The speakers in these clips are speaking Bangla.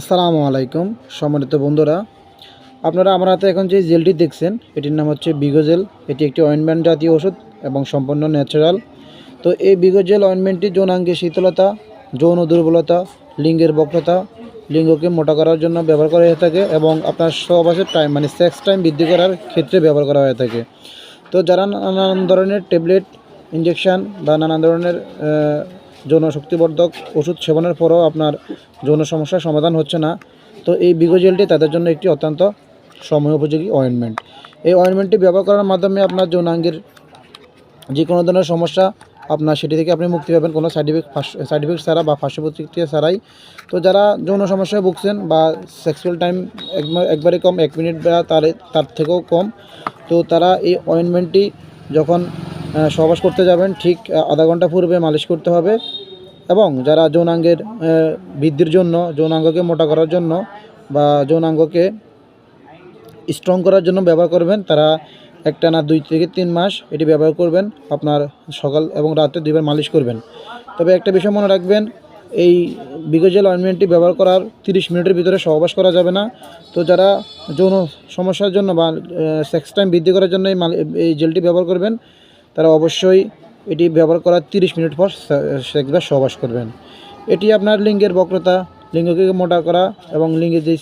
আসসালামু আলাইকুম, সম্মানিত বন্ধুরা। আপনারা আমার হাতে এখন যে জেলটি দেখছেন, এটির নাম হচ্ছে বিগোজেল। এটি একটি অয়েনমেন্ট জাতীয় ওষুধ এবং সম্পূর্ণ ন্যাচারাল। তো এই বিগোজেল অয়েনমেন্টটি যৌনাঙ্গে শীতলতা, যৌন দুর্বলতা, লিঙ্গের বক্রতা, লিঙ্গকে মোটা করার জন্য ব্যবহার করা হয়ে থাকে এবং আপনার সহবাসের টাইম মানে সেক্স টাইম বৃদ্ধি করার ক্ষেত্রে ব্যবহার করা হয়ে থাকে। তো যারা নানান ধরনের ট্যাবলেট ইঞ্জেকশান বা নানান ধরনের যৌন শক্তিবর্ধক ওষুধ সেবনের পরেও আপনার যৌন সমস্যার সমাধান হচ্ছে না। তো এই বিগোজেলটি তাদের জন্য একটি অত্যন্ত সময় উপযোগী অয়েনমেন্ট এই অয়েনমেন্টটি ব্যবহার করার মাধ্যমে আপনার যৌনাঙ্গের যে কোনো ধরনের সমস্যা আপনার সেটি থেকে আপনি মুক্তি পাবেন কোনো সাইড ইফেক্ট সাইড ছাড়া বা পার্শ্ব প্রতিক্রিয়া ছাড়াই। তো যারা যৌন সমস্যায় ভুগছেন বা সেক্সুয়াল টাইম একবারে কম এক মিনিট বা তার থেকেও কম, তো তারা এই অয়েনমেন্টটি যখন সহবাস করতে যাবেন। ঠিক আধা ঘণ্টা পূর্বে মালিশ করতে হবে। এবং যারা যৌনাঙ্গের বৃদ্ধির জন্য, যৌনাঙ্গকে মোটা করার জন্য বা যৌনাঙ্গকে স্ট্রং করার জন্য ব্যবহার করবেন, তারা একটা না দুই থেকে তিন মাস এটি ব্যবহার করবেন। আপনার সকাল এবং রাতে দুইবার মালিশ করবেন। তবে একটা বিষয় মনে রাখবেন, এই বিগোজেল অয়েনমেন্টটি ব্যবহার করার 30 মিনিটের ভিতরে সহবাস করা যাবে না। তো যারা যৌন সমস্যার জন্য বা সেক্স টাইম বৃদ্ধি করার জন্য এই জেলটি ব্যবহার করবেন তারা অবশ্যই এটি ব্যবহার করার 30 মিনিট পর বা সহবাস করবেন। এটি আপনার লিঙ্গের বক্রতা, লিঙ্গকে মোটা করা এবং লিঙ্গের যে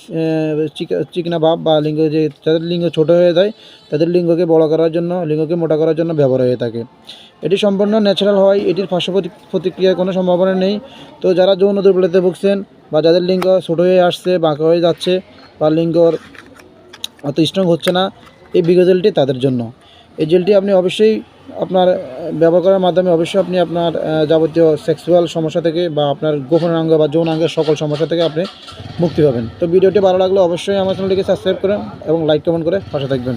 চিকনা ভাব বা লিঙ্গ যে, যাদের লিঙ্গ ছোট হয়ে যায়, তাদের লিঙ্গকে বড় করার জন্য, লিঙ্গকে মোটা করার জন্য ব্যবহার হয়ে থাকে। এটি সম্পূর্ণ ন্যাচারাল হয়, এটির পার্শ্ব প্রতিক্রিয়ার কোনো সম্ভাবনা নেই। তো যারা যৌন দুর্বলতাতে ভুগছেন বা যাদের লিঙ্গ ছোট হয়ে আসছে, বাঁকা হয়ে যাচ্ছে বা লিঙ্গর অত স্ট্রং হচ্ছে না, এই বিগজেলটি তাদের জন্য। এই জেলটি আপনি অবশ্যই আপনার ব্যবহার করার মাধ্যমে অবশ্যই আপনি আপনার যাবতীয় সেক্সুয়াল সমস্যা থেকে বা আপনার গোপনাঙ্গ বা যৌনাঙ্গের সকল সমস্যা থেকে আপনি মুক্তি পাবেন। তো ভিডিওটি ভালো লাগলে অবশ্যই আমার চ্যানেলটিকে সাবস্ক্রাইব করেন এবং লাইক কমেন্ট করে পাশে থাকবেন।